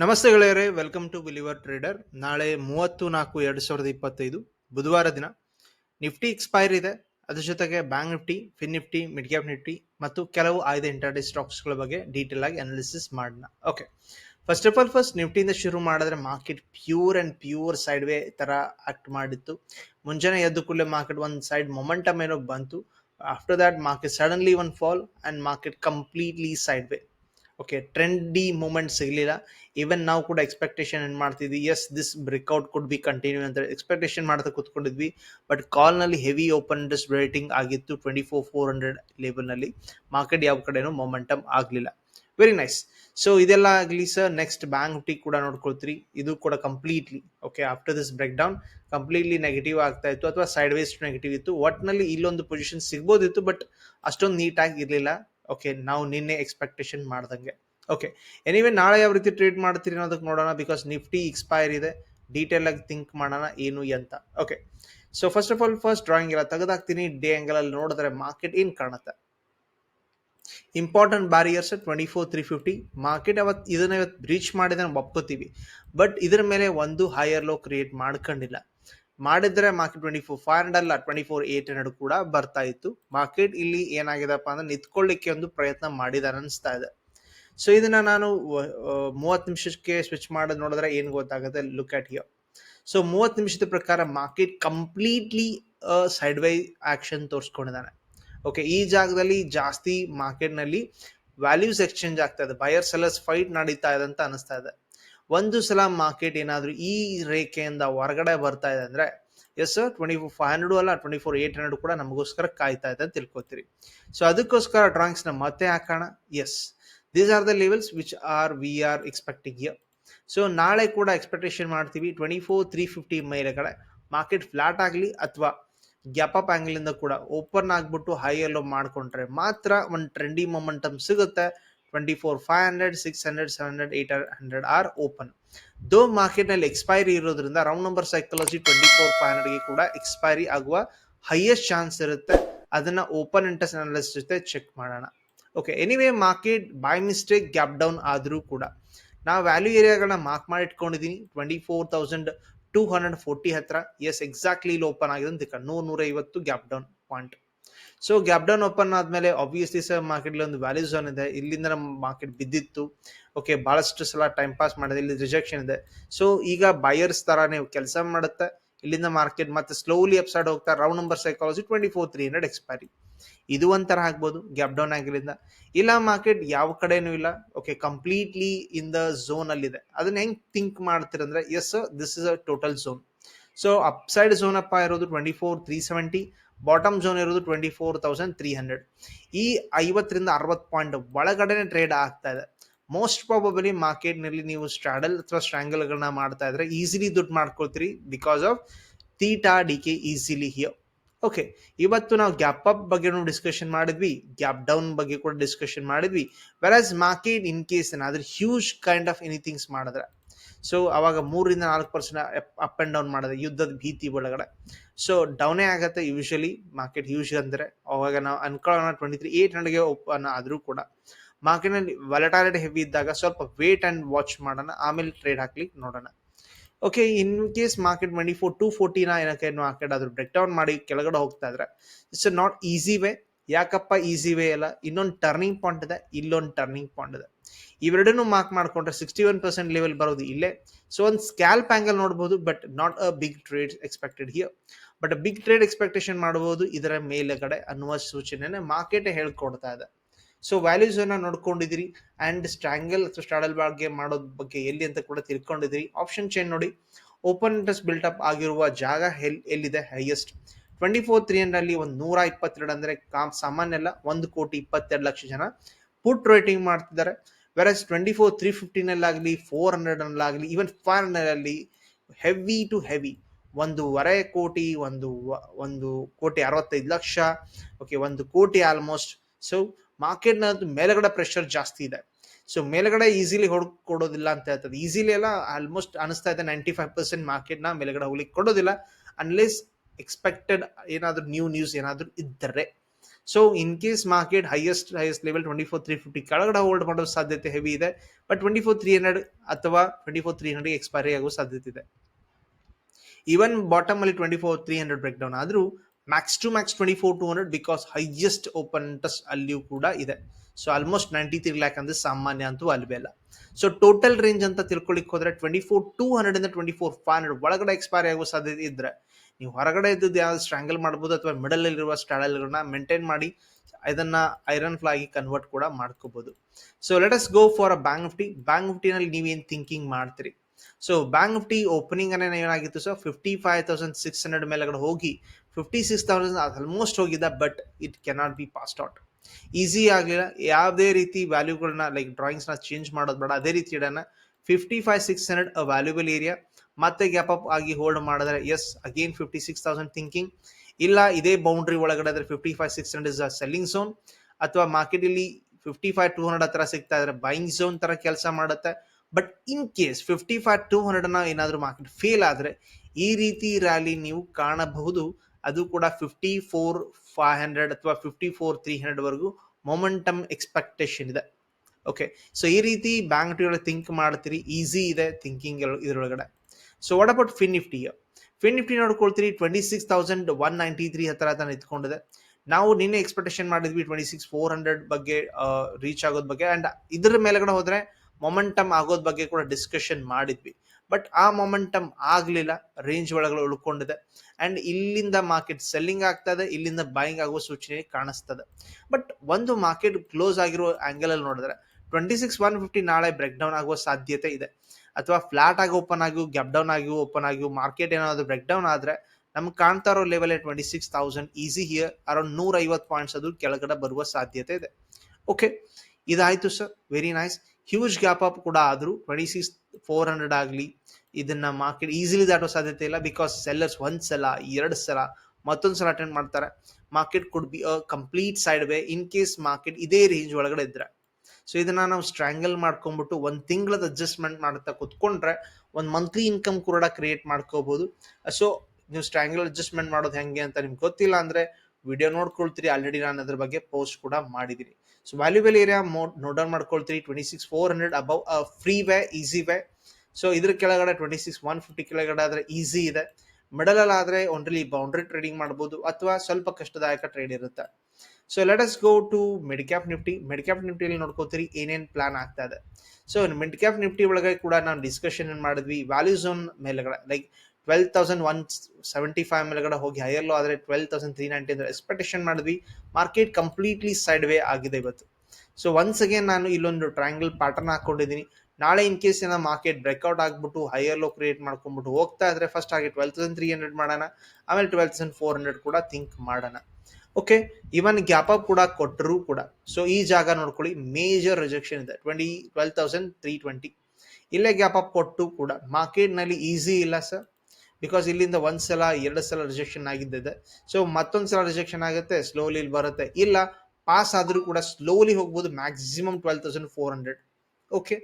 ನಮಸ್ತೆ ಗೆಳೆಯರೇ welcome to believer trader ನಾಳೆ ಮೂವತ್ತು ನಾಲ್ಕು ಎರಡು ಸಾವಿರದ ಇಪ್ಪತ್ತೈದು, ಬುಧವಾರ ದಿನ. ನಿಫ್ಟಿ ಎಕ್ಸ್ಪೈರ್ ಇದೆ. ಅದ್ರ ಜೊತೆಗೆ bank Nifty fin Nifty mid cap Nifty ಮತ್ತು ಕೆಲವು ಆಯ್ದ ಇಂಟರ್ಡೇ ಸ್ಟಾಕ್ಸ್ಗಳ ಬಗ್ಗೆ ಡೀಟೇಲ್ ಆಗಿ ಅನಾಲಿಸಿಸ್ ಮಾಡೋಣ okay first of all first ನಿಫ್ಟಿಯಿಂದ ಶುರು ಮಾಡಿದ್ರೆ market pure and pure sideways ತರ ಆಕ್ಟ್ ಮಾಡಿತ್ತು. ಮುಂಜಾನೆ ಎದ್ದು ಕೂಡಲೇ ಮಾರ್ಕೆಟ್ ಒಂದು ಸೈಡ್ ಮೊಮೆಂಟಮ್ ಏನೋ ಬಂತು? After that market suddenly one fall and market completely sideways okay trendy moment ಸಿಗಲಿಲ್ಲ ಈವನ್ ನಾವು ಕೂಡ ಎಕ್ಸ್ಪೆಕ್ಟೇಷನ್ ಏನು ಮಾಡ್ತಿದ್ವಿ? Yes this breakout could be continue ಅಂತ ಎಕ್ಸ್ಪೆಕ್ಟೇಷನ್ ಮಾಡ್ತಾ ಕೂತ್ಕೊಂಡಿದ್ವಿ. ಬಟ್ ಕಾಲ್ನಲ್ಲಿ ಹೆವಿ ಓಪನ್ ಡಿಸ್ ರೇಟಿಂಗ್ ಆಗಿತ್ತು ಟ್ವೆಂಟಿ ಫೋರ್ ಫೋರ್ ಹಂಡ್ರೆಡ್ ಲೆವೆಲ್ನಲ್ಲಿ ಮಾರ್ಕೆಟ್ ಯಾವ ಕಡೆನೂ ಮೊಮೆಂಟಮ್ ಆಗಲಿಲ್ಲ. ವೆರಿ ನೈಸ್ ಸೊ ಇದೆಲ್ಲ ಆಗಲಿ ಸರ್ ನೆಕ್ಸ್ಟ್ ಬ್ಯಾಂಕ್ ನಿಫ್ಟಿ ಕೂಡ ನೋಡ್ಕೊಳ್ತೀರಿ. ಇದು ಕೂಡ completely okay after this breakdown completely negative ಆಗ್ತಾ ಇತ್ತು, ಅಥವಾ ಸೈಡ್ ವೇಸ್ ನೆಗೆಟಿವ್ ಇತ್ತು ಒಟ್ನಲ್ಲಿ ಇಲ್ಲೊಂದು ಪೊಸಿಷನ್ ಸಿಗ್ಬೋದಿತ್ತು ಬಟ್ ಅಷ್ಟೊಂದು ನೀಟಾಗಿ ಇರಲಿಲ್ಲ. ಓಕೆ ನಾವು ನಿನ್ನೆ ಎಕ್ಸ್ಪೆಕ್ಟೇಷನ್ ಮಾಡ್ದಂಗೆ. ಓಕೆ ಎನಿವೆ ನಾಳೆ ಯಾವ ರೀತಿ ಟ್ರೇಡ್ ಮಾಡ್ತೀರಿ ಅನ್ನೋದಕ್ಕೆ ನೋಡೋಣ ಬಿಕಾಸ್ ನಿಫ್ಟಿ ಎಕ್ಸ್ಪೈರ್ ಇದೆ. ಡೀಟೇಲ್ ಆಗಿ ಥಿಂಕ್ ಮಾಡೋಣ, ಏನು ಅಂತ okay so first of all first drawing ಎಲ್ಲ ತೆಗೆದಾಕ್ತೀನಿ. ಡೇ ಆಂಗಲ್ ಅಲ್ಲಿ ನೋಡಿದ್ರೆ ಮಾರ್ಕೆಟ್ ಏನು ಕಾಣುತ್ತೆ? Important barriers twenty four three fifty market ಅವತ್ತು ಇದನ್ನ ಇವತ್ತು ರೀಚ್ ಮಾಡಿದ್ರೆ ನಾವು ಒಪ್ಕೋತೀವಿ. ಬಟ್ ಇದರ ಮೇಲೆ ಒಂದು ಹೈಯರ್ ಲೋ ಕ್ರಿಯೇಟ್ ಮಾಡ್ಕೊಂಡಿಲ್ಲ. ಮಾಡಿದ್ರೆ market twenty four five hundred ಅಲ್ಲ ಟ್ವೆಂಟಿ ಫೋರ್ ಏಟ್ ಹಂಡ್ರೆಡ್ ಕೂಡ ಬರ್ತಾ ಇತ್ತು. ಮಾರ್ಕೆಟ್ ಇಲ್ಲಿ ಏನಾಗಿದೆಪ್ಪ ಅಂದ್ರೆ ನಿಂತ್ಕೊಳ್ಳಿಕ್ಕೆ ಒಂದು ಪ್ರಯತ್ನ ಮಾಡಿದಾರೆ ಅನಿಸ್ತಾ ಇದೆ. ಸೊ ಇದನ್ನ ನಾನು ಮೂವತ್ತು ನಿಮಿಷಕ್ಕೆ ಸ್ವಿಚ್ ಮಾಡೋದು ನೋಡಿದ್ರೆ ಏನು ಗೊತ್ತಾಗುತ್ತೆ? ಲುಕ್ ಅಟ್ ಹಿಯರ್ ಸೊ ಮೂವತ್ತು ನಿಮಿಷದ ಪ್ರಕಾರ market completely side way action ತೋರಿಸ್ಕೊಂಡಿದ್ದಾನೆ okay ಈ ಜಾಗದಲ್ಲಿ ಜಾಸ್ತಿ ಮಾರ್ಕೆಟ್ನಲ್ಲಿ ವ್ಯಾಲ್ಯೂಸ್ ಎಕ್ಸ್ಚೇಂಜ್ ಆಗ್ತಾ ಇದೆ. ಬಯರ್ ಸೆಲರ್ಸ್ ಫೈಟ್ ನಡೀತಾ ಇದೆ ಅಂತ ಅನಿಸ್ತಾ ಇದೆ. ಒಂದು ಸಲ ಮಾರ್ಕೆಟ್ ಏನಾದರೂ ಈ ರೇಖೆಯಿಂದ ಹೊರಗಡೆ ಬರ್ತಾ ಇದೆ ಅಂದ್ರೆ yes twenty four five hundred ಅಲ್ಲ ಟ್ವೆಂಟಿ ಫೋರ್ ಏಟ್ ಹಂಡ್ರೆಡ್ ಕೂಡ ನಮಗೋಸ್ಕರ ಕಾಯ್ತಾ ಇದೆ ಅಂತ ತಿಳ್ಕೊತೀರಿ. ಸೊ ಅದಕ್ಕೋಸ್ಕರ ಡ್ರಾಯಿಂಗ್ಸ್ನ ಮತ್ತೆ ಹಾಕೋಣ. Yes these are the levels which are we are expecting here so ನಾಳೆ ಕೂಡ ಎಕ್ಸ್ಪೆಕ್ಟೇಷನ್ ಮಾಡ್ತೀವಿ ಟ್ವೆಂಟಿ ಫೋರ್ ತ್ರೀ ಫಿಫ್ಟಿ ಮೇಲೆಗಡೆ. ಮಾರ್ಕೆಟ್ ಫ್ಲಾಟ್ ಆಗಲಿ ಅಥವಾ ಗ್ಯಾಪ್ ಅಪ್ ಆಂಗಲ್ ಇಂದ ಕೂಡ ಓಪನ್ ಆಗಿಬಿಟ್ಟು ಹೈ ಎಲ್ಲೋ ಮಾಡ್ಕೊಂಡ್ರೆ ಮಾತ್ರ ಒಂದು ಟ್ರೆಂಡಿ ಮೊಮೆಂಟಮ್ ಸಿಗುತ್ತೆ. Twenty four five hundred six hundred seven hundred eight hundred or open though ಮಾರ್ಕೆಟ್ನಲ್ಲಿ ಎಕ್ಸ್ಪೈರಿ ಇರೋದ್ರಿಂದ round number psychology twenty four five ಹಂಡ್ರೆಡ್ಗೆ ಕೂಡ ಎಕ್ಸ್ಪೈರಿ ಆಗುವ ಹೈಯೆಸ್ಟ್ ಚಾನ್ಸ್ ಇರುತ್ತೆ. ಅದನ್ನ ಓಪನ್ ಇಂಟ್ರೆಸ್ಟ್ ಅನಾಲಿಸ್ ಜೊತೆ ಚೆಕ್ ಮಾಡೋಣ. Okay anyway market by mistake gap down ಆದರೂ ಕೂಡ. ನಾವು ವ್ಯಾಲ್ಯೂ ಏರಿಯಾಗಳನ್ನ ಮಾರ್ಕ್ ಮಾಡಿ ಇಟ್ಕೊಂಡಿದ್ದೀನಿ twenty four thousand two hundred forty ಹತ್ರ. ಎಸ್ ಎಕ್ಸಾಕ್ಟ್ಲಿ ಇಲ್ಲಿ ಓಪನ್ ಆಗಿದೆ ಅಂತ ನೂರ ನೂರ ಐವತ್ತು gap down point so gap down open ಆದ್ಮೇಲೆ ಆಬ್ವಿಯಸ್ಲಿ ಸರ್ ಮಾರ್ಕೆಟ್ ಒಂದು ವ್ಯಾಲ್ಯೂ ಝೋನ್ ಇದೆ. ಇಲ್ಲಿಂದ ನಮ್ಮ ಮಾರ್ಕೆಟ್ ಬಿದ್ದಿತ್ತು. ಓಕೆ ಬಹಳಷ್ಟು ಸಲ ಟೈಮ್ ಪಾಸ್ ಮಾಡಿದೆ. ಇಲ್ಲಿ ರಿಜೆಕ್ಷನ್ ಇದೆ. ಸೊ ಈಗ ಬಯರ್ಸ್ ನೀವು ಕೆಲಸ ಮಾಡುತ್ತೆ, ಇಲ್ಲಿಂದ ಮಾರ್ಕೆಟ್ ಮತ್ತೆ ಸ್ಲೋಲಿ ಅಪ್ಸೈಡ್ ಹೋಗ್ತಾ round number psychology twenty four three hundred expiry ಇದು ಒಂಥರ ಆಗ್ಬೋದು ಗ್ಯಾಪ್ ಡೌನ್ ಆಗಿರಿಂದ ಇಲ್ಲ ಮಾರ್ಕೆಟ್ ಯಾವ ಕಡೆನೂ ಇಲ್ಲ. Okay completely in the zone ಅಲ್ಲಿ ಇದೆ ಅದನ್ನ ಹೆಂಗ್ think ಮಾಡ್ತೀರಂದ್ರೆ yes this is a total zone so upside zone ಅಪ್ಪ ಇರೋದು twenty four three seventy bottom zone ಇರೋದು twenty four thousand three hundred ಈ ಐವತ್ತರಿಂದ ಅರವತ್ತು ಪಾಯಿಂಟ್ ಒಳಗಡೆನೆ ಟ್ರೇಡ್ ಆಗ್ತಾ ಇದೆ. ಮೋಸ್ಟ್ ಪ್ರಾಬಬಲಿ ಮಾರ್ಕೆಟ್ನಲ್ಲಿ ನೀವು ಸ್ಟ್ರಾಡಲ್ ಅಥವಾ ಸ್ಟ್ರಾಂಗಲ್ಗಳನ್ನ ಮಾಡ್ತಾ ಇದ್ರೆ ಈಸಿಲಿ ದುಡ್ಡು ಮಾಡ್ಕೊಳ್ತೀರಿ because of theta decay easily here okay ಇವತ್ತು ನಾವು ಗ್ಯಾಪ್ ಅಪ್ ಬಗ್ಗೆ ಡಿಸ್ಕಷನ್ ಮಾಡಿದ್ವಿ ಗ್ಯಾಪ್ ಡೌನ್ ಬಗ್ಗೆ ಕೂಡ ಡಿಸ್ಕಷನ್ ಮಾಡಿದ್ವಿ. ವೆರಾಸ್ ಮಾರ್ಕೆಟ್ ಇನ್ ಕೇಸ್ ಏನಾದ್ರೂ ಹ್ಯೂಜ್ ಕೈಂಡ್ ಆಫ್ ಎನಿಥಿಂಗ್ಸ್ ಮಾಡಿದ್ರೆ ಸೊ ಅವಾಗ ಮೂರಿಂದ ನಾಲ್ಕು ಪರ್ಸೆಂಟ್ ಅಪ್ ಅಂಡ್ ಡೌನ್ ಮಾಡಿದೆ, ಯುದ್ಧದ ಭೀತಿ ಒಳಗಡೆ. ಸೊ ಡೌನೇ ಆಗುತ್ತೆ ಯೂಶಲಿ ಮಾರ್ಕೆಟ್ ಯೂಸ್ ಅಂದರೆ, ಅವಾಗ ನಾವು ಅನ್ಕೊಳ್ಳೋಣ ಟ್ವೆಂಟಿ ತ್ರೀ ಏಟ್ ಹಂಡ್ರೆಡ್ಗೆ ಓಪನ್ ಆದರೂ ಕೂಡ. ಮಾರ್ಕೆಟ್ನಲ್ಲಿ ವಲಟಾಲಿಟಿ ಹೆವಿ ಇದ್ದಾಗ ಸ್ವಲ್ಪ ವೇಟ್ ಆ್ಯಂಡ್ ವಾಚ್ ಮಾಡೋಣ, ಆಮೇಲೆ ಟ್ರೇಡ್ ಹಾಕ್ಲಿ ನೋಡೋಣ. ಓಕೆ ಇನ್ ಕೇಸ್ ಮಾರ್ಕೆಟ್ ಮಂಡಿ ಫೋರ್ ಟೂ ಫೋರ್ಟಿನ ಏನಕ್ಕೆ ಮಾರ್ಕೆಟ್ ಅದ್ರ ಬ್ರೇಕ್ ಡೌನ್ ಮಾಡಿ ಕೆಳಗಡೆ ಹೋಗ್ತಾ ಇದ್ರೆ ಇಟ್ಸ್ ನಾಟ್ ಈಸಿ ವೇ ಯಾಕಪ್ಪ ಈಸಿ ವೇ ಅಲ್ಲ, ಇನ್ನೊಂದು ಟರ್ನಿಂಗ್ ಪಾಯಿಂಟ್ ಇದೆ, ಇಲ್ಲೊಂದು ಟರ್ನಿಂಗ್ ಪಾಯಿಂಟ್ ಇದೆ. ಇವೆರಡನ್ನು ಮಾರ್ಕ್ ಮಾಡ್ಕೊಂಡ್ರೆ ಸಿಕ್ಸ್ಟಿ ಒನ್ ಪರ್ಸೆಂಟ್ ಲೆವೆಲ್ ಬರೋದು ಇಲ್ಲೇ. ಸೊ ಒಂದು ಸ್ಕ್ಯಾಲ್ಪ್ ಆಂಗಲ್ ನೋಡಬಹುದು but not a big trade expected here but big trade expectation ಮಾಡಬಹುದು ಇದರ ಮೇಲೆಗಡೆ ಅನ್ನುವ ಸೂಚನೆ ಮಾರ್ಕೆಟ್ ಹೇಳ್ಕೊಡ್ತಾ ಇದೆ. ಸೊ ವ್ಯಾಲ್ಯೂಸ್ ಅನ್ನ ನೋಡ್ಕೊಂಡಿದ್ರಿ ಅಂಡ್ ಸ್ಟ್ರಾಂಗಲ್ ಅಥವಾ ಸ್ಟಾಡಲ್ ಬಗ್ಗೆ ಮಾಡೋದ್ ಬಗ್ಗೆ ಎಲ್ಲಿ ಅಂತ ಕೂಡ ತಿಳ್ಕೊಂಡಿದ್ರಿ ಆಪ್ಷನ್ ಚೇನ್ ನೋಡಿ. ಓಪನ್ ಇಂಟ್ರೆಸ್ಟ್ ಬಿಲ್ಟ್ ಅಪ್ ಆಗಿರುವ ಜಾಗ ಎಲ್, ಎಲ್ಲಿದೆ? ಹೈಯೆಸ್ಟ್ ಟ್ವೆಂಟಿ ಫೋರ್ ತ್ರೀ ಅಲ್ಲಿ ಒಂದು ನೂರ ಇಪ್ಪತ್ತೆರಡು ಅಂದ್ರೆ ಸಾಮಾನ್ಯ ಅಲ್ಲ, ಒಂದು ಕೋಟಿ ಇಪ್ಪತ್ತೆರಡು ಲಕ್ಷ ಜನ ಪುಟ್ ರೇಟಿಂಗ್ ಮಾಡ್ತಿದ್ದಾರೆ. ವೆರಸ್ ಟ್ವೆಂಟಿ ಫೋರ್ ತ್ರೀ ಫಿಫ್ಟಿನಲ್ಲಾಗಲಿ ಫೋರ್ ಹಂಡ್ರೆಡ್ ಅಲ್ಲಾಗಲಿ ಈವನ್ ಫೈವ್ ಹಂಡ್ರೆಡ್ ಅಲ್ಲಿ ಹೆವಿ ಟು ಹೆವಿ ಒಂದೂವರೆ ಕೋಟಿ, ಒಂದು ಒಂದು ಕೋಟಿ ಅರವತ್ತೈದು ಲಕ್ಷ ಓಕೆ ಒಂದು ಕೋಟಿ ಆಲ್ಮೋಸ್ಟ್ ಸೊ ಮಾರ್ಕೆಟ್ನ ಮೇಲುಗಡೆ ಪ್ರೆಷರ್ ಜಾಸ್ತಿ ಇದೆ. ಸೊ ಮೇಲುಗಡೆ ಈಸಿಲಿ ಹೊಡ್, ಕೊಡೋದಿಲ್ಲ ಅಂತ ಹೇಳ್ತದೆ. ಈಸಿಲಿ ಎಲ್ಲ ಆಲ್ಮೋಸ್ಟ್ ಅನಿಸ್ತಾ ಇದೆ. ನೈಂಟಿ ಫೈವ್ ಪರ್ಸೆಂಟ್ ಮಾರ್ಕೆಟ್ನ ಮೇಲುಗಡೆ ಹೋಗ್ಲಿಕ್ಕೆ ಕೊಡೋದಿಲ್ಲ. ಅನ್ಲೆಸ್ ಎಕ್ಸ್ಪೆಕ್ಟೆಡ್ ಏನಾದರೂ ನ್ಯೂ ನ್ಯೂಸ್ ಏನಾದರೂ ಇದ್ದರೆ. So in case market highest highest level twenty four three fifty ಕೆಳಗಡೆ ಹೋಲ್ಡ್ ಮಾಡೋ ಸಾಧ್ಯತೆ ಹೆವಿ ಇದೆ. But twenty four three hundred ಅಥವಾ twenty four three hundred expiry ಆಗೋ ಸಾಧ್ಯತೆ ಇದೆ. ಈವನ್ ಬಾಟಮ್ ಅಲ್ಲಿ twenty four three hundred breakdown ಆದರೂ max to max twenty four two hundred because highest open ಟಸ್ ಅಲ್ಲಿಯೂ ಕೂಡ ಇದೆ. So almost ninety three lakh ಅಂದ್ರೆ ಸಾಮಾನ್ಯ ಅಂತೂ ಅಲ್ವೇ ಅಲ್ಲ. ಸೊ ಟೋಟಲ್ ರೇಂಜ್ ಅಂತ ತಿಳ್ಕೊಳಿಕ್ ಹೋದ್ರೆ ಟ್ವೆಂಟಿ ಫೋರ್ ಟೂ ಹಂಡ್ರೆಡ್ ಇಂದ ಟ್ವೆಂಟಿ ಫೋರ್ ಫೈವ್ ಹಂಡ್ರೆಡ್ ಒಳಗಡೆ ಎಕ್ಸ್ಪೈರಿ ಆಗೋ ಸಾಧ್ಯತೆ ಇದ್ರೆ ನೀವು ಹೊರಗಡೆ ಇದ್ದದ್ದು ಯಾವ್ದು ಸ್ಟ್ರಾಂಗಲ್ ಮಾಡ್ಬೋದು ಅಥವಾ ಮಿಡಲ್ ಇರುವ ಸ್ಟ್ಯಾಡಲ್ಗಳನ್ನ ಮೇಂಟೈನ್ ಮಾಡಿ ಇದನ್ನ ಐರನ್ ಫ್ಲಾಗಿ ಕನ್ವರ್ಟ್ ಕೂಡ ಮಾಡ್ಕೋಬಹುದು so let us go for a bank Nifty bank ನಿಫ್ಟಿನಲ್ಲಿ ನೀವೇನ್ ಥಿಂಕಿಂಗ್ ಮಾಡ್ತೀರಿ? ಸೊ ಬ್ಯಾಂಕ್ ನಿಫ್ಟಿ ಓಪನಿಂಗ್ ಅನ್ನೇ ಏನಾಗಿತ್ತು so fifty five thousand six hundred ಮೇಲೆಗಡೆ ಹೋಗಿ ಫಿಫ್ಟಿ ಸಿಕ್ಸ್ ತೌಸಂಡ್ ಆಲ್ಮೋಸ್ಟ್ ಹೋಗಿದೆ but it cannot be past out easy ಆಗಲಿಲ್ಲ. ಯಾವುದೇ ರೀತಿ ವ್ಯಾಲ್ಯೂಗಳನ್ನ ಲೈಕ್ ಡ್ರಾಯಿಂಗ್ಸ್ನ ಚೇಂಜ್ ಮಾಡೋದು ಬೇಡ. ಅದೇ ರೀತಿ ಇಡೋಣ. Fifty five six hundred a valuable area ಮತ್ತೆ ಗ್ಯಾಪ್ ಅಪ್ ಆಗಿ ಹೋಲ್ಡ್ ಮಾಡಿದ್ರೆ yes again fifty six thousand thinking ಇಲ್ಲ, ಇದೇ ಬೌಂಡ್ರಿ ಒಳಗಡೆ ಆದರೆ fifty five six hundred is a selling zone ಅಥವಾ ಮಾರ್ಕೆಟ್ ಇಲ್ಲಿ ಫಿಫ್ಟಿ ಫೈವ್ ಟೂ ಹಂಡ್ರೆಡ್ ಹತ್ರ ಸಿಗ್ತಾ ಇದ್ರೆ ಬೈಯಿಂಗ್ ಝೋನ್ ತರ ಕೆಲಸ ಮಾಡುತ್ತೆ. But in case fifty five two ಹಂಡ್ರೆಡ್ನ ಏನಾದರೂ ಮಾರ್ಕೆಟ್ ಫೇಲ್ ಆದ್ರೆ, ಈ ರೀತಿ ರ್ಯಾಲಿ ನೀವು ಕಾಣಬಹುದು. ಅದು ಕೂಡ ಫಿಫ್ಟಿ ಫೋರ್ ಫೈವ್ ಹಂಡ್ರೆಡ್ ಅಥವಾ ಫಿಫ್ಟಿ ಫೋರ್ ತ್ರೀ ಹಂಡ್ರೆಡ್ ವರೆಗೂ ಮೊಮೆಂಟಮ್ ಎಕ್ಸ್ಪೆಕ್ಟೇಷನ್ ಇದೆ. ಓಕೆ ಸೊ ಈ ರೀತಿ ಬ್ಯಾಂಕ್ ಥಿಂಕ್ ಮಾಡ್ತೀರಿ ಈಸಿ ಇದೆ ಥಿಂಕಿಂಗ್ ಇದರೊಳಗಡೆ. So what about fin Nifty fin Nifty ನೋಡ್ಕೊಳ್ತೀರಿ twenty six thousand one ninety three ಹತ್ರ ಹತ್ರ ನಿಂತ್ಕೊಂಡಿದೆ ನಾವು ನಿನ್ನೆ ಎಕ್ಸ್ಪೆಕ್ಟೇಷನ್ ಮಾಡಿದ್ವಿ ಟ್ವೆಂಟಿ ಸಿಕ್ಸ್ ಫೋರ್ ಹಂಡ್ರೆಡ್ ಬಗ್ಗೆ ರೀಚ್ ಆಗೋದ್ ಬಗ್ಗೆ. ಅಂಡ್ ಇದ್ರ ಮೇಲೆಗಡೆ ಹೋದ್ರೆ ಮೊಮೆಂಟಮ್ ಆಗೋದ್ ಬಗ್ಗೆ ಕೂಡ ಡಿಸ್ಕಷನ್ ಮಾಡಿದ್ವಿ. ಬಟ್ ಆ ಮೊಮೆಂಟಮ್ ಆಗಲಿಲ್ಲ. ರೇಂಜ್ ಒಳಗಡೆ ಉಳ್ಕೊಂಡಿದೆ. ಅಂಡ್ ಇಲ್ಲಿಂದ ಮಾರ್ಕೆಟ್ ಸೆಲ್ಲಿಂಗ್ ಆಗ್ತದೆ ಇಲ್ಲಿಂದ ಬೈಯಿಂಗ್ ಆಗುವ ಸೂಚನೆ ಕಾಣಿಸ್ತದೆ. ಬಟ್ ಒಂದು ಮಾರ್ಕೆಟ್ ಕ್ಲೋಸ್ ಆಗಿರೋ ಆಂಗಲ್ ಅಲ್ಲಿ ನೋಡಿದ್ರೆ ಟ್ವೆಂಟಿ ಸಿಕ್ಸ್ ಒನ್ ಫಿಫ್ಟಿ ನಾಳೆ ಬ್ರೇಕ್ ಡೌನ್ ಆಗುವ ಸಾಧ್ಯತೆ ಇದೆ. ಅಥವಾ ಫ್ಲಾಟ್ ಆಗಿ ಓಪನ್ ಆಗಿ ಗ್ಯಾಪ್ ಡೌನ್ ಆಗಿ ಓಪನ್ ಆಗಿ ಮಾರ್ಕೆಟ್ ಏನಾದರೂ ಬ್ರೇಕ್ ಡೌನ್ ಆದ್ರೆ ನಮ್ಗೆ ಕಾಣ್ತಾ ಇರೋ level twenty six thousand easy here around ನೂರ ಐವತ್ತು ಪಾಯಿಂಟ್ಸ್ ಅದು ಕೆಳಗಡೆ ಬರುವ ಸಾಧ್ಯತೆ ಇದೆ. ಓಕೆ ಇದಾಯಿತು sir very nice huge gap up ಕೂಡ ಆದ್ರೂ ಟ್ವೆಂಟಿ ಸಿಕ್ಸ್ ಫೋರ್ ಹಂಡ್ರೆಡ್ ಆಗಲಿ, ಇದನ್ನ ಮಾರ್ಕೆಟ್ ಈಸಿಲಿ ದಾಟೋ ಸಾಧ್ಯತೆ ಇಲ್ಲ ಬಿಕಾಸ್ ಸೆಲ್ಲರ್ಸ್ ಒಂದ್ ಸಲ, ಎರಡು ಸಲ, ಮತ್ತೊಂದು ಸಲ ಅಟೆಂಡ್ ಮಾಡ್ತಾರೆ. Market could be a complete sideways in case market ಇದೇ ರೇಂಜ್ ಒಳಗಡೆ ಇದ್ರೆ. ಸೊ ಇದನ್ನ ನಾವು ಸ್ಟ್ರಾಂಗಲ್ ಮಾಡ್ಕೊಂಡ್ಬಿಟ್ಟು ಒಂದು ತಿಂಗಳದ ಅಡ್ಜಸ್ಟ್ಮೆಂಟ್ ಮಾಡ್ತಾ ಕುತ್ಕೊಂಡ್ರೆ ಒಂದು ಮಂತ್ಲಿ ಇನ್ಕಮ್ ಕೂಡ ಕ್ರಿಯೇಟ್ ಮಾಡ್ಕೋಬಹುದು ಸೊ ನೀವು ಸ್ಟ್ರಾಂಗಲ್ ಅಡ್ಜಸ್ಟ್ಮೆಂಟ್ ಮಾಡೋದು ಹೆಂಗೆ ಅಂತ ನಿಮ್ಗೆ ಗೊತ್ತಿಲ್ಲ ಅಂದ್ರೆ ವಿಡಿಯೋ ನೋಡ್ಕೊಳ್ತೀರಿ. ಆಲ್ರೆಡಿ ನಾನು ಅದ್ರ ಬಗ್ಗೆ ಪೋಸ್ಟ್ ಕೂಡ ಮಾಡಿದ್ದೀನಿ so valuable area note down ಮಾಡ್ಕೊಳ್ತೀರಿ. Twenty six four hundred above free way easy way so ಇದ್ರ ಕೆಳಗಡೆ ಟ್ವೆಂಟಿ ಸಿಕ್ಸ್ ಒನ್ ಫಿಫ್ಟಿ ಕೆಳಗಡೆ ಆದರೆ ಈಸಿ ಇದೆ. ಮಿಡಲಲ್ಲಿ ಆದರೆ ಓನ್ಲಿ ಬೌಂಡ್ರಿ ಟ್ರೇಡಿಂಗ್ ಮಾಡ್ಬೋದು. ಅಥವಾ ಸ್ವಲ್ಪ ಕಷ್ಟದಾಯಕ ಟ್ರೇಡ್ ಇರುತ್ತೆ. So let us go to mid cap Nifty mid cap ನಿಫ್ಟಿಯಲ್ಲಿ ನೋಡ್ಕೋತೀರಿ ಏನೇನು ಪ್ಲಾನ್ ಆಗ್ತಾ ಇದೆ. ಸೊ ಮಿಡ್ ಕ್ಯಾಪ್ ನಿಫ್ಟಿ ಒಳಗೆ ಕೂಡ ನಾವು ಡಿಸ್ಕಷನ್ ಮಾಡಿದ್ವಿ? ವ್ಯಾಲ್ಯೂ ಝೋನ್ ಮೇಲೆಗಡೆ like twelve thousand one seventy five ಮೇಲೆಗಡೆ ಹೋಗಿ ಹೈಯರ್ಲೋ ಆದರೆ ಟ್ವೆಲ್ ತೌಸಂಡ್ ತ್ರೀ ನೈಂಟಿ ಅಂದ್ರೆ ಎಕ್ಸ್ಪೆಕ್ಟೇಷನ್ ಮಾಡಿದ್ವಿ. ಮಾರ್ಕೆಟ್ ಕಂಪ್ಲೀಟ್ಲಿ ಸೈಡ್ ವೇ ಆಗಿದೆ ಇವತ್ತು. ಸೊ ಒನ್ಸ್ ಅಗೇನ್ ನಾನು ಇಲ್ಲೊಂದು ಟ್ರಯಾಂಗಲ್ ಪ್ಯಾಟರ್ನ್ ಹಾಕೊಂಡಿದ್ದೀನಿ. ನಾಳೆ ಇನ್ ಕೇಸ್ ಏನೋ ಮಾರ್ಕೆಟ್ ಬ್ರೇಕ್ಔಟ್ ಆಗಿಬಿಟ್ಟು ಹೈಯರ್ ಲೋ ಕ್ರಿಯೇಟ್ ಮಾಡ್ಕೊಂಡ್ಬಿಟ್ಟು ಹೋಗ್ತಾ ಇದ್ರೆ ಫಸ್ಟ್ ಆಗಿ ಟ್ವೆಲ್ ತೌಸಂಡ್ ತ್ರೀ ಹಂಡ್ರೆಡ್ ಮಾಡೋಣ. ಆಮೇಲೆ ಟ್ವೆಲ್ ತೌಸಂಡ್ ಫೋರ್ ಹಂಡ್ರೆಡ್ ಕೂಡ ಥಿಂಕ್ ಮಾಡೋಣ. ಓಕೆ ಇವನ್ ಗ್ಯಾಪ್ ಅಪ್ ಕೂಡ ಕೊಟ್ಟರು ಕೂಡ ಸೊ ಈ ಜಾಗ ನೋಡ್ಕೊಳ್ಳಿ ಮೇಜರ್ ರಿಜೆಕ್ಷನ್ ಇದೆ twenty twelve thousand three twenty ಇಲ್ಲೇ ಗ್ಯಾಪ್ ಅಪ್ ಕೊಟ್ಟು ಕೂಡ ಮಾರ್ಕೆಟ್ನಲ್ಲಿ ಈಸಿ ಇಲ್ಲ ಸರ್ ಬಿಕಾಸ್ ಇಲ್ಲಿಂದ ಒಂದ್ಸಲ ಎರಡು ಸಲ ರಿಜೆಕ್ಷನ್ ಆಗಿದ್ದಿದೆ ಸೊ ಮತ್ತೊಂದು ಸಲ ರಿಜೆಕ್ಷನ್ ಆಗುತ್ತೆ ಸ್ಲೋಲಿ ಇಲ್ಲಿ ಬರುತ್ತೆ ಇಲ್ಲ ಪಾಸ್ ಆದ್ರೂ ಕೂಡ ಸ್ಲೋಲಿ ಹೋಗ್ಬೋದು maximum twelve thousand four hundred okay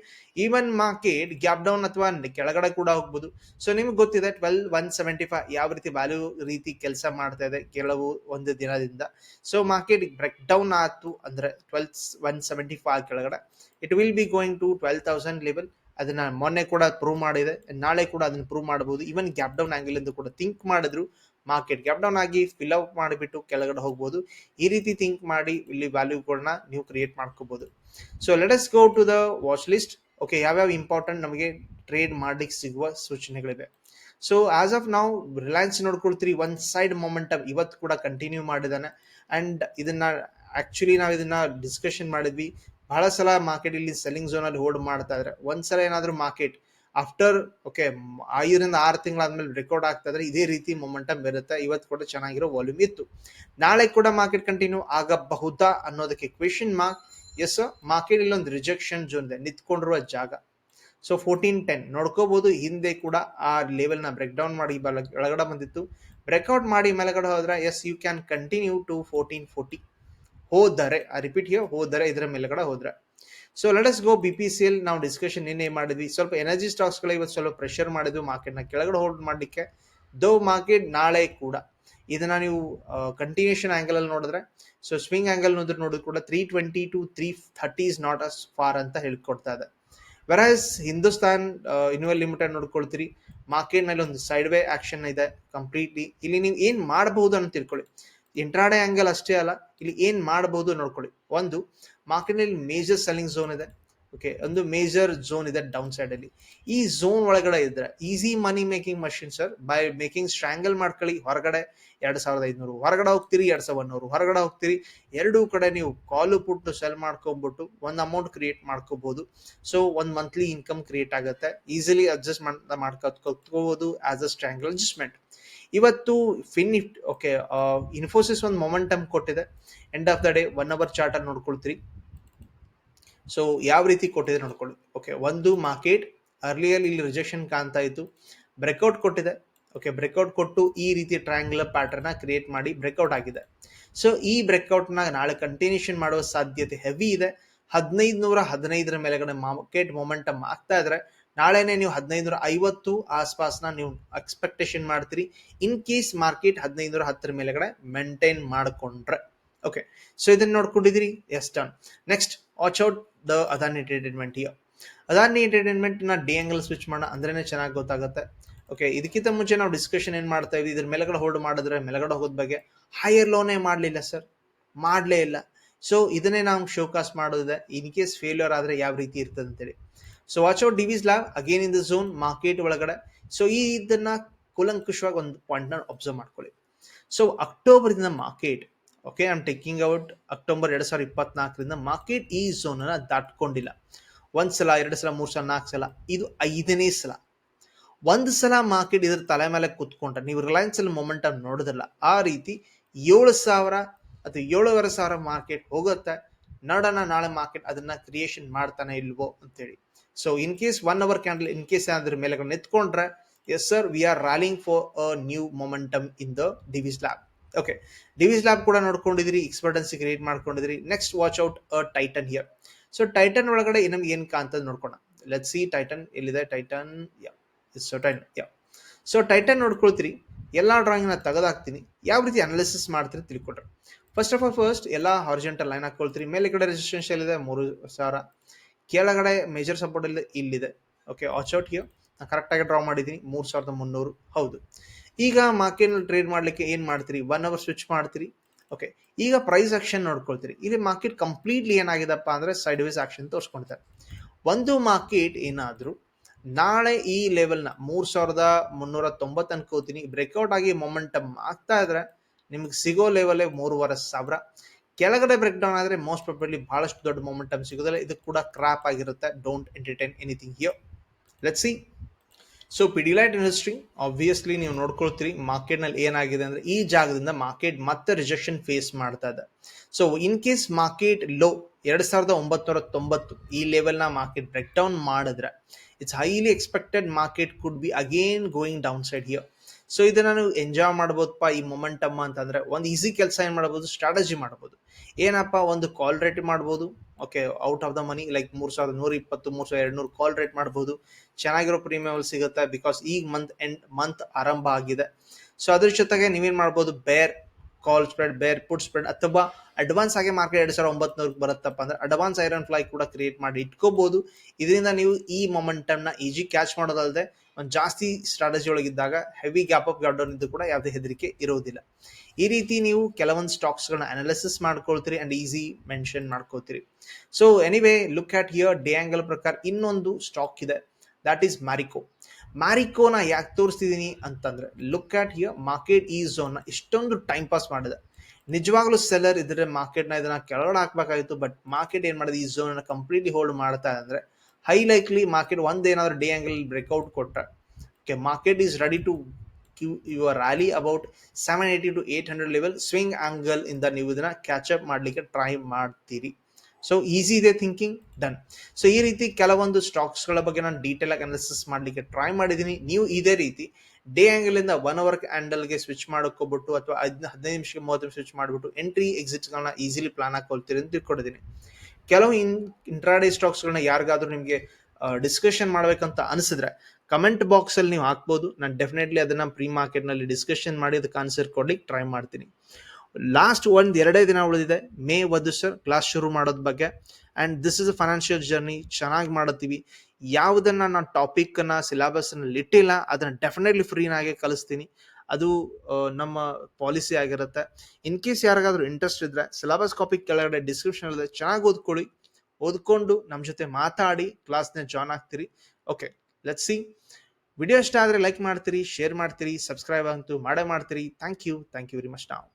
even market gap down ಅಥವಾ ಕೆಳಗಡೆ ಕೂಡ ಹೋಗ್ಬೋದು. ಸೊ ನಿಮ್ಗೆ ಗೊತ್ತಿದೆ ಟ್ವೆಲ್ ಒನ್ ಸೆವೆಂಟಿ ಫೈವ್ ಯಾವ ರೀತಿ ವ್ಯಾಲ್ಯೂ ರೀತಿ ಕೆಲಸ ಮಾಡ್ತಾ ಇದೆ ಕೆಲವು ಒಂದು ದಿನದಿಂದ. ಸೊ ಮಾರ್ಕೆಟ್ ಬ್ರೇಕ್ ಡೌನ್ ಆಯ್ತು ಅಂದ್ರೆ ಟ್ವೆಲ್ ಒನ್ ಸೆವೆಂಟಿ ಫೈವ್ ಕೆಳಗಡೆ. It will be going to twelve thousand level ಅದನ್ನ ಮೊನ್ನೆ ಕೂಡ ಪ್ರೂವ್ ಮಾಡಿದೆ. ನಾಳೆ ಕೂಡ ಅದನ್ನ ಪ್ರೂವ್ ಮಾಡಬಹುದು. ಈವನ್ ಗ್ಯಾಪ್ ಡೌನ್ ಆಂಗಲ್ ಎಂದು ಕೂಡ ಥಿಂಕ್ ಮಾಡಿದ್ರು. ಮಾರ್ಕೆಟ್ ಗ್ಯಾಪ್ ಡೌನ್ ಆಗಿ ಫಿಲ್ ಅಪ್ ಮಾಡಿಬಿಟ್ಟು ಕೆಳಗಡೆ ಹೋಗ್ಬೋದು. ಈ ರೀತಿ ಥಿಂಕ್ ಮಾಡಿ, ಇಲ್ಲಿ ವ್ಯಾಲ್ಯೂಗಳನ್ನ ನೀವು ಕ್ರಿಯೇಟ್ ಮಾಡ್ಕೋಬಹುದು so let us go to the watch list okay ಯಾವ್ಯಾವ ಇಂಪಾರ್ಟೆಂಟ್ ನಮಗೆ ಟ್ರೇಡ್ ಮಾಡ್ಲಿಕ್ಕೆ ಸಿಗುವ ಸೂಚನೆಗಳಿವೆ. ಸೊ ಆಸ್ ಆಫ್ ನಾವು ರಿಲಯನ್ಸ್ ನೋಡ್ಕೊಳ್ತೀರಿ ಒನ್ ಸೈಡ್ ಮೊಮೆಂಟಮ್ ಇವತ್ತು ಕೂಡ ಕಂಟಿನ್ಯೂ ಮಾಡಿದಾನೆ ಅಂಡ್ ಇದನ್ನ ಆಕ್ಚುಲಿ ನಾವು ಇದನ್ನ ಡಿಸ್ಕಷನ್ ಮಾಡಿದ್ವಿ. ಬಹಳ ಸಲ ಮಾರ್ಕೆಟ್ ಇಲ್ಲಿ ಸೆಲ್ಲಿಂಗ್ ಝೋನ್ ಅಲ್ಲಿ ಹೋಲ್ಡ್ ಮಾಡ್ತಾ ಇದ್ರೆ ಒಂದ್ಸಲ ಏನಾದ್ರೂ ಮಾರ್ಕೆಟ್ ಆಫ್ಟರ್ ಓಕೆ ಐದರಿಂದ ಆರು ತಿಂಗಳಾದ್ಮೇಲೆ ರೆಕಾರ್ಡ್ ಆಗ್ತಾ ಇದ್ರೆ ಇದೇ ರೀತಿ ಮೊಮೆಂಟಮ್ ಇರುತ್ತೆ. ಇವತ್ತು ಕೂಡ ಚೆನ್ನಾಗಿರೋ ವಾಲ್ಯೂಮ್ ಇತ್ತು. ನಾಳೆ ಕೂಡ ಮಾರ್ಕೆಟ್ ಕಂಟಿನ್ಯೂ ಆಗಬಹುದಾ ಅನ್ನೋದಕ್ಕೆ ಕ್ವೆಶನ್ ಮಾರ್ಕ್ ಎಸ್ ಮಾರ್ಕೆಟ್ ಇಲ್ಲೊಂದು ರಿಜೆಕ್ಷನ್ ಜೋನ್ ಇದೆ. ನಿಂತ್ಕೊಂಡಿರುವ ಜಾಗ. ಸೊ ಫೋರ್ಟೀನ್ ಟೆನ್ ನೋಡ್ಕೋಬಹುದು ಹಿಂದೆ ಕೂಡ ಆ ಲೆವೆಲ್ನ ಬ್ರೇಕ್ ಡೌನ್ ಮಾಡಿ ಒಳಗಡೆ ಬಂದಿತ್ತು. ಬ್ರೇಕ್ಔಟ್ ಮಾಡಿ ಮೇಲೆಗಡೆ ಹೋದ್ರೆ yes you can continue to fourteen forty ಹೋದರೆ ಆ ರಿಪೀಟ್ ಹೋದರೆ, ಇದರ ಮೇಲೆಗಡೆ ಹೋದ್ರೆ. So let us go B P C L ನಾವು ಡಿಸ್ಕಷನ್ ನಿನ್ನೆ ಮಾಡಿದ್ವಿ. ಸ್ವಲ್ಪ ಎನರ್ಜಿ ಸ್ಟಾಕ್ಸ್ಗಳು ಇವತ್ತು ಸ್ವಲ್ಪ ಪ್ರೆಷರ್ ಮಾಡಿದ್ವಿ ಮಾರ್ಕೆಟ್ನ ಕೆಳಗಡೆ ಹೋಲ್ಡ್ ಮಾಡಲಿಕ್ಕೆ ದೋ ಮಾರ್ಕೆಟ್ ನಾಳೆ ಕೂಡ. ಇದನ್ನ ನೀವು ಕಂಟಿನ್ಯೂಷನ್ ಆಂಗಲ್ ಅಲ್ಲಿ ನೋಡಿದ್ರೆ ಸೊ ಸ್ವಿಂಗ್ ಆ್ಯಂಗಲ್ ನೋಡಿದ್ರೆ ನೋಡಿದ್ರು ಕೂಡ three twenty two three thirty is not as far ಅಂತ ಹೇಳ್ಕೊಡ್ತಾ ಇದೆ. ವೆರಾಸ್ ಹಿಂದೂಸ್ತಾನ್ ಇನ್ವೆಲ್ ಲಿಮಿಟೆಡ್ ನೋಡ್ಕೊಳ್ತೀರಿ ಮಾರ್ಕೆಟ್ನಲ್ಲಿ ಒಂದು ಸೈಡ್ ವೇ ಆಕ್ಷನ್ ಇದೆ ಕಂಪ್ಲೀಟ್ಲಿ ಇಲ್ಲಿ ನೀವು ಏನು ಮಾಡಬಹುದು ಅಂತ ತಿಳ್ಕೊಳ್ಳಿ. ಇಂಟ್ರಾಡೆ ಆ್ಯಂಗಲ್ ಅಷ್ಟೇ ಅಲ್ಲ, ಇಲ್ಲಿ ಏನು ಮಾಡಬಹುದು ನೋಡ್ಕೊಳ್ಳಿ. ಒಂದು ಮಾರ್ಕೆಟ್ನಲ್ಲಿ ಮೇಜರ್ ಸೆಲ್ಲಿಂಗ್ ಝೋನ್ ಇದೆ. ಓಕೆ ಒಂದು ಮೇಜರ್ ಝೋನ್ ಇದೆ ಡೌನ್ ಸೈಡ್ ಅಲ್ಲಿ. ಈ ಝೋನ್ ಒಳಗಡೆ ಇದ್ರೆ easy money making machine sir by making strangle ಮಾಡ್ಕೊಳ್ಳಿ, ಹೊರಗಡೆ ಎರಡ್ ಸಾವಿರದ ಐದುನೂರು, ಹೊರಗಡೆ ಹೋಗ್ತೀರಿ ಎರಡ್ ಸಾವಿರದ ಒಂದೂರು ಹೊರಗಡೆ ಹೋಗ್ತೀರಿ ಎರಡೂ ಕಡೆ ನೀವು ಕಾಲು ಪುಟ್ಟು ಸೆಲ್ ಮಾಡ್ಕೊಂಡ್ಬಿಟ್ಟು ಒಂದು ಅಮೌಂಟ್ ಕ್ರಿಯೇಟ್ ಮಾಡ್ಕೋಬಹುದು ಸೊ ಒಂದು ಮಂತ್ಲಿ ಇನ್ಕಮ್ ಕ್ರಿಯೇಟ್ ಆಗುತ್ತೆ. ಈಸಿಲಿ ಅಡ್ಜಸ್ಟ್ ಮಾಡ್ಕೋಬಹುದು ಆಸ್ ಅ ಸ್ಟ್ರಾಂಗಲ್ ಅಡ್ಜಸ್ಟ್ಮೆಂಟ್ ಇವತ್ತು ಫಿನ್ ಓಕೆ ಇನ್ಫೋಸಿಸ್ ಒಂದು ಮೊಮೆಂಟಮ್ ಕೊಟ್ಟಿದೆ. End of the day one hour chart ಅಲ್ಲಿ ನೋಡ್ಕೊಳ್ತೀರಿ. ಸೊ ಯಾವ ರೀತಿ ಕೊಟ್ಟಿದೆ ನೋಡ್ಕೊಳ್ಳಿ. ಓಕೆ ಒಂದು ಮಾರ್ಕೆಟ್ ಅರ್ಲಿಯಲ್ಲಿ ಇಲ್ಲಿ ರಿಜೆಕ್ಷನ್ ಕಾಣ್ತಾ ಇತ್ತು. ಬ್ರೇಕ್ಔಟ್ ಕೊಟ್ಟಿದೆ. ಓಕೆ ಬ್ರೇಕ್ಔಟ್ ಕೊಟ್ಟು ಈ ರೀತಿ ಟ್ರಯಾಂಗ್ಯುಲರ್ ಪ್ಯಾಟರ್ನ್ ಕ್ರಿಯೇಟ್ ಮಾಡಿ ಬ್ರೇಕ್ಔಟ್ ಆಗಿದೆ. ಸೊ ಈ ಬ್ರೇಕ್ಔಟ್ನ ನಾಳೆ ಕಂಟಿನ್ಯೂಷನ್ ಮಾಡುವ ಸಾಧ್ಯತೆ ಹೆವಿ ಇದೆ. ಹದಿನೈದು ನೂರ ಹದಿನೈದರ ಮೇಲೆಗಡೆ ಮಾರ್ಕೆಟ್ ಮೊಮೆಂಟಮ್ ಆಗ್ತಾ ಇದ್ರೆ, ನಾಳೆನೆ ನೀವು ಹದಿನೈದು ನೂರ ಐವತ್ತು ಆಸ್ಪಾಸ್ನ ನೀವು ಎಕ್ಸ್ಪೆಕ್ಟೇಷನ್ ಮಾಡ್ತೀರಿ. ಇನ್ ಕೇಸ್ ಮಾರ್ಕೆಟ್ ಹದಿನೈದು ನೂರ ಹತ್ತರ ಮೇಲೆಗಡೆ ಮೇಂಟೈನ್ ಮಾಡ್ಕೊಂಡ್ರೆ. ಓಕೆ ಸೊ ಇದನ್ನ ನೋಡ್ಕೊಂಡಿದ್ದೀರಿ? Yes done next watch out the Adani entertainment here Adani ಎಂಟರ್ಟೈನ್ಮೆಂಟ್ನ day angle switch ಮಾಡೋಣ ಅಂದ್ರೆ ಚೆನ್ನಾಗಿ ಗೊತ್ತಾಗುತ್ತೆ. ಓಕೆ ಇದಕ್ಕಿಂತ ಮುಂಚೆ ನಾವು ಡಿಸ್ಕಷನ್ ಏನು ಮಾಡ್ತಾ ಇದ್ವಿ? ಇದ್ರ ಮೇಲೆಗಡೆ ಹೋಲ್ಡ್ ಮಾಡಿದ್ರೆ ಮೇಲೆಗಡೆ ಹೋಗೋದ್ ಬಗ್ಗೆ ಹೈಯರ್ ಲೋನೇ ಮಾಡಲಿಲ್ಲ ಸರ್ ಮಾಡಲೇ ಇಲ್ಲ. ಸೊ ಇದನ್ನೇ ನಾವು ಶೋಕಾಸ್ ಮಾಡೋದಿದೆ. ಇನ್ ಕೇಸ್ ಫೇಲ್ಯೂರ್ ಆದರೆ ಯಾವ ರೀತಿ ಇರ್ತದೆ ಅಂತೇಳಿ so watch out Divi's lab again in the zone market ಒಳಗಡೆ. ಸೊ ಈ ಇದನ್ನ ಕೂಲಂಕುಷವಾಗಿ ಒಂದು ಪಾಯಿಂಟ್ನ ಅಬ್ಸರ್ವ್ ಮಾಡ್ಕೊಳ್ಳಿ. ಸೊ ಅಕ್ಟೋಬರ್ ಇಂದ market okay I am taking out October ಎರಡು ಸಾವಿರದ ಇಪ್ಪತ್ನಾಲ್ಕರಿಂದ ಮಾರ್ಕೆಟ್ ಈ ಝೋನ್ ಅನ್ನ ದಾಟ್ಕೊಂಡಿಲ್ಲ. ಒಂದು ಸಲ, ಎರಡು ಸಲ, ಮೂರು ಸಲ, ನಾಲ್ಕು ಸಲ, ಇದು ಐದನೇ ಸಲ. ಒಂದ್ ಸಲ ಮಾರ್ಕೆಟ್ ಇದ್ರ ತಲೆ ಮೇಲೆ ಕುತ್ಕೊಂಡ್ರೆ ನೀವು ರಿಲಯನ್ಸ್ ಅಲ್ಲಿ ಮೊಮೆಂಟಮ್ ನೋಡೋದಿಲ್ಲ. ಆ ರೀತಿ ಏಳು ಸಾವಿರ ಅಥವಾ ಏಳುವರೆ ಸಾವಿರ ಮಾರ್ಕೆಟ್ ಹೋಗುತ್ತೆ. ನೋಡೋಣ ನಾಳೆ ಮಾರ್ಕೆಟ್ ಅದನ್ನ ಕ್ರಿಯೇಷನ್ ಮಾಡ್ತಾನೆ ಇಲ್ವೋ ಅಂತೇಳಿ. So in case one hour candle in case ಅದ್ರ ಮೇಲೆ ನಿಂತ್ಕೊಂಡ್ರೆ yes sir we are rolling for a new momentum in the Divi's Lab okay Divi's Lab ಕೂಡ ನೋಡ್ಕೊಂಡಿದ್ರಿ ಎಕ್ಸ್ಪರ್ಟೆನ್ಸಿ create ಮಾಡ್ಕೊಂಡಿದ್ರಿ. Next watch out a Titan here so Titan ಒಳಗಡೆ ನಮ್ಗೆ ಏನ್ ಕಾಣ್ತದೆ ನೋಡ್ಕೋಣ. Let see tighten ಎಲ್ಲಿದೆ? Titan ya so Titan ya so Titan ನೋಡ್ಕೊಳ್ತೀರಿ. ಎಲ್ಲ ಡ್ರಾಯಿಂಗ್ನ ತೆಗೆದಾಕ್ತೀನಿ. ಯಾವ ರೀತಿ ಅನಾಲಿಸಿಸ್ ಮಾಡ್ತೀರಿ ತಿಳ್ಕೊಟ್ರೆ. ಫಸ್ಟ್ ಆಫ್ ಆಲ್ ಫಸ್ಟ್ ಎಲ್ಲ ಹಾರ್ಜೆಂಟಲ್ ಲೈನ್ ಹಾಕೊಳ್ತೀರಿ. ಮೇಲೆ ಕಡೆ ರೆಸಿಸ್ಟೆನ್ಸ್ ಇದೆ ಮೂರು ಸಾವಿರ. ಕೆಳಗಡೆ ಮೇಜರ್ ಸಪೋರ್ಟ್ ಇಲ್ಲಿ ಇಲ್ಲಿದೆ. ಓಕೆ ವಾಚ್ ಔಟ್ ಹಿಯರ್ ನಾನು ಕರೆಕ್ಟಾಗಿ ಡ್ರಾ ಮಾಡಿದ್ದೀನಿ. ಮೂರು ಸಾವಿರದ ಮುನ್ನೂರು. ಹೌದು. ಈಗ ಮಾರ್ಕೆಟ್ ಟ್ರೇಡ್ ಮಾಡ್ಲಿಕ್ಕೆ ಏನು ಮಾಡ್ತೀರಿ? ಒನ್ ಅವರ್ ಸ್ವಿಚ್ ಮಾಡ್ತೀರಿ? ಓಕೆ ಈಗ ಪ್ರೈಸ್ ಆಕ್ಷನ್ ನೋಡ್ಕೊಳ್ತೀರಿ. ಇಲ್ಲಿ ಮಾರ್ಕೆಟ್ ಕಂಪ್ಲೀಟ್ಲಿ ಏನಾಗಿದಪ್ಪ ಅಂದ್ರೆ ಸೈಡ್ ವೇಸ್ ಆಕ್ಷನ್ ತೋರಿಸ್ಕೊಳ್ತಾರೆ. ಒಂದು ಮಾರ್ಕೆಟ್ ಏನಾದರೂ ನಾಳೆ ಈ ಲೆವೆಲ್ನ ಮೂರು ಸಾವಿರದ ಮುನ್ನೂರ ತೊಂಬತ್ತು ಅನ್ಕೋತೀನಿ ಬ್ರೇಕ್ಔಟ್ ಆಗಿ ಮೊಮೆಂಟಮ್ ಆಗ್ತಾ ಇದ್ರೆ ನಿಮ್ಗೆ ಸಿಗೋ ಲೆವೆಲ್ ಮೂರುವರೆ ಸಾವಿರ. ಕೆಳಗಡೆ ಬ್ರೇಕ್ ಡೌನ್ ಆದ್ರೆ ಮೋಸ್ಟ್ ಪ್ರಾಬಬ್ಲಿ ಬಹಳಷ್ಟು ದೊಡ್ಡ ಮೊಮೆಂಟಮ್ ಸಿಗೋದಿಲ್ಲ. ಇದು ಕೂಡ ಕ್ರಾಪ್ ಆಗಿರುತ್ತೆ. Don't entertain anything here let see so Pidilite industry obviously ನೀವು ನೋಡ್ಕೊಳ್ತೀರಿ ಮಾರ್ಕೆಟ್ನಲ್ಲಿ ಏನಾಗಿದೆ ಅಂದ್ರೆ, ಈ ಜಾಗದಿಂದ ಮಾರ್ಕೆಟ್ ಮತ್ತೆ ರಿಜೆಕ್ಷನ್ ಫೇಸ್ ಮಾಡ್ತಾ ಇದೆ. So in case market low ಎರಡ್ ಸಾವಿರದ ಒಂಬತ್ತುನೂರ ತೊಂಬತ್ತು, ಈ ಲೆವೆಲ್ನ ಮಾರ್ಕೆಟ್ ಬ್ರೇಕ್ ಡೌನ್ ಮಾಡಿದ್ರೆ it's highly expected market could be again going down side here so ಇದನ್ನ ನೀವು ಎಂಜಾಯ್ ಮಾಡ್ಬೋದಪ್ಪ, ಈ ಮೊಮೆಂಟಮ್ಮ ಅಂತಂದ್ರೆ, ಒಂದು ಈಸಿ ಕೆಲಸ ಏನು ಮಾಡ್ಬೋದು ಸ್ಟ್ರಾಟಜಿ ಮಾಡ್ಬೋದು. ಏನಪ್ಪ, ಒಂದು ಕಾಲ್ ರೇಟ್ ಮಾಡ್ಬೋದು okay out of the money like ಮೂರ್ ಸಾವಿರದ ನೂರ ಇಪ್ಪತ್ತು ಮೂರ್ ಸಾವಿರದ ಎರಡ್ನೂರು ಕಾಲ್ ರೇಟ್ ಮಾಡಬಹುದು ಚೆನ್ನಾಗಿರೋ ಪ್ರೀಮಿಯಮ್ ಸಿಗುತ್ತೆ ಬಿಕಾಸ್ ಈಗ ಮಂತ್ ಎಂಡ್ ಮಂತ್ ಆರಂಭ ಆಗಿದೆ. ಸೊ ಅದ್ರ ಜೊತೆಗೆ ನೀವೇನ್ ಮಾಡ್ಬೋದು? Bear call spread bear put spread ಅಥವಾ ಅಡ್ವಾನ್ಸ್ ಆಗಿ ಮಾರ್ಕೆಟ್ ಎರಡ್ ಸಾವಿರದ ಒಂಬತ್ನೂರು ಬರುತ್ತಪ್ಪ ಅಂದ್ರೆ ಅಡ್ವಾನ್ಸ್ ಐರನ್ ಫ್ಲೈ ಕೂಡ ಕ್ರಿಯೇಟ್ ಮಾಡಿ ಇಟ್ಕೋಬಹುದು ಇದರಿಂದ ನೀವು ಈ ಮೊಮೆಂಟಮ್ನ ಈಜಿ ಕ್ಯಾಚ್ ಮಾಡೋದಲ್ಲದೆ ಒಂದು ಜಾಸ್ತಿ ಸ್ಟ್ರಾಟಜಿ ಒಳಗಿದ್ದಾಗ ಹೆವಿ ಗ್ಯಾಪ್ ಅಪ್ ಡೌನ್ ಇದ್ದು ಕೂಡ ಯಾವುದೇ ಹೆದರಿಕೆ ಇರೋದಿಲ್ಲ ಈ ರೀತಿ ನೀವು ಕೆಲವೊಂದು ಸ್ಟಾಕ್ಸ್ಗಳನ್ನ ಅನಾಲಿಸಿಸ್ ಮಾಡ್ಕೊಳ್ತೀರಿ and easy mention ಮಾಡ್ಕೊಳ್ತೀರಿ. So anyway look at here day angle ಪ್ರಕಾರ ಇನ್ನೊಂದು ಸ್ಟಾಕ್ ಇದೆ. ದಟ್ ಈಸ್ ಮ್ಯಾರಿಕೋ ಮ್ಯಾರಿಕೋನ ಯಾಕೆ ತೋರಿಸ್ತಿದೀನಿ ಅಂತಂದ್ರೆ ಲುಕ್ ಆಟ್ ಹಿಯರ್ ಮಾರ್ಕೆಟ್ ಈ ಝೋನ್ನ ಇಷ್ಟೊಂದು ಟೈಮ್ ಪಾಸ್ ಮಾಡಿದೆ. ನಿಜವಾಗ್ಲೂ ಸೆಲ್ಲರ್ ಇದ್ರೆ ಮಾರ್ಕೆಟ್ನ ಇದನ್ನ ಕೆಳಗಡೆ ಹಾಕ್ಬೇಕಾಗಿತ್ತು ಬಟ್ ಮಾರ್ಕೆಟ್ ಏನ್ ಮಾಡಿದೆ, ಈ ಝೋನ್ ಕಂಪ್ಲೀಟ್ಲಿ ಹೋಲ್ಡ್ ಮಾಡ್ತಾ ಅಂದ್ರೆ ಹೈ ಲೈಕ್ಲಿ ಮಾರ್ಕೆಟ್ ಒಂದೇನಾದರೂ ಡೇ ಆ್ಯಂಗಲ್ ಬ್ರೇಕ್ಔಟ್ ಕೊಟ್ರೆ okay market is ready to your rally about seven eighty two eight hundred level swing angle ಇಂದ ನೀವು ಇದನ್ನ ಕ್ಯಾಚ್ ಅಪ್ ಮಾಡ್ಲಿಕ್ಕೆ ಟ್ರೈ ಮಾಡ್ತೀರಿ ಸೊ ಈಸಿ ಇದೆ ಥಿಂಕಿಂಗ್ ಡನ್ ಸೊ ಈ ರೀತಿ ಕೆಲವೊಂದು ಸ್ಟಾಕ್ಸ್ಗಳ ಬಗ್ಗೆ ನಾನು ಡೀಟೇಲ್ ಆಗಿ ಅನಾಲಿಸಿಸ್ ಮಾಡ್ಲಿಕ್ಕೆ ಟ್ರೈ ಮಾಡಿದ್ದೀನಿ. ನೀವು ಇದೇ ರೀತಿ ಡೇ ಆಂಗಲ್ ಇಂದ ಒನ್ ಅವರ್ಗೆ ಸ್ವಿಚ್ ಮಾಡ್ಕೋಬಿಟ್ಟು ಅಥವಾ ಹದಿನೈದು ನಿಮಿಷಕ್ಕೆ ಮೂವತ್ತು ನಿಮಿಷ ಸ್ವಿಚ್ ಮಾಡಿಬಿಟ್ಟು ಎಂಟ್ರಿ ಎಕ್ಸಿಟ್ಗಳನ್ನ ಈಸಿಲಿ ಪ್ಲಾನ್ ಹಾಕೊಳ್ತೀರಿ ಅಂತ ತಿಳ್ಕೊಂಡಿದ್ದೀನಿ. ಕೆಲವು ಇನ್ ಇಂಟ್ರಾಡೇ ಸ್ಟಾಕ್ಸ್ ಗಳನ್ನ ಯಾರಿಗಾದ್ರೂ ನಿಮಗೆ ಡಿಸ್ಕಷನ್ ಮಾಡ್ಬೇಕಂತ ಅನಿಸಿದ್ರೆ ಕಮೆಂಟ್ ಬಾಕ್ಸಲ್ಲಿ ನೀವು ಹಾಕ್ಬೋದು. ನಾನು ಡೆಫಿನೆಟ್ಲಿ ಅದನ್ನು ಪ್ರೀ ಮಾರ್ಕೆಟ್ನಲ್ಲಿ ಡಿಸ್ಕಷನ್ ಮಾಡಿ ಅದಕ್ಕೆ ಆನ್ಸರ್ ಕೊಡ್ಲಿಕ್ಕೆ ಟ್ರೈ ಮಾಡ್ತೀನಿ. ಲಾಸ್ಟ್ ಒಂದು, ಎರಡೇ ದಿನ ಉಳಿದಿದೆ. ಮೇ ಒಂದು ಸರ್ ಕ್ಲಾಸ್ ಶುರು ಮಾಡೋದ್ ಬಗ್ಗೆ. And this is a financial journey ಚೆನ್ನಾಗಿ ಮಾಡುತ್ತೀವಿ. ಯಾವುದನ್ನ ನಾನು ಟಾಪಿಕ್ನ ಸಿಲೆಬಸ್ನಲ್ಲಿ ಇಟ್ಟಿಲ್ಲ ಅದನ್ನು ಡೆಫಿನೆಟ್ಲಿ ಫ್ರೀನಾಗೆ ಕಲಿಸ್ತೀನಿ. ಅದು ನಮ್ಮ ಪಾಲಿಸಿ ಆಗಿರುತ್ತೆ. ಇನ್ ಕೇಸ್ ಯಾರಿಗಾದ್ರೂ ಇಂಟ್ರೆಸ್ಟ್ ಇದ್ರೆ ಸಿಲೆಬಸ್ ಕಾಪಿ ಕೆಳಗಡೆ ಡಿಸ್ಕ್ರಿಪ್ಷನ್ ಇದೆ ಚೆನ್ನಾಗಿ ಓದ್ಕೊಳ್ಳಿ. ಓದ್ಕೊಂಡು ನಮ್ಮ ಜೊತೆ ಮಾತಾಡಿ ಕ್ಲಾಸ್ನ ಜಾಯ್ನ್ ಆಗ್ತೀರಿ. ಓಕೆ ಲೆಟ್ ಸಿ ವಿಡಿಯೋ ಇಷ್ಟ ಆದರೆ ಲೈಕ್ ಮಾಡ್ತೀರಿ ಶೇರ್ ಮಾಡ್ತೀರಿ ಸಬ್ಸ್ಕ್ರೈಬ್ ಅಂತೂ ಮಾಡೇ ಮಾಡ್ತೀರಿ. Thank you thank you very much ನಾವು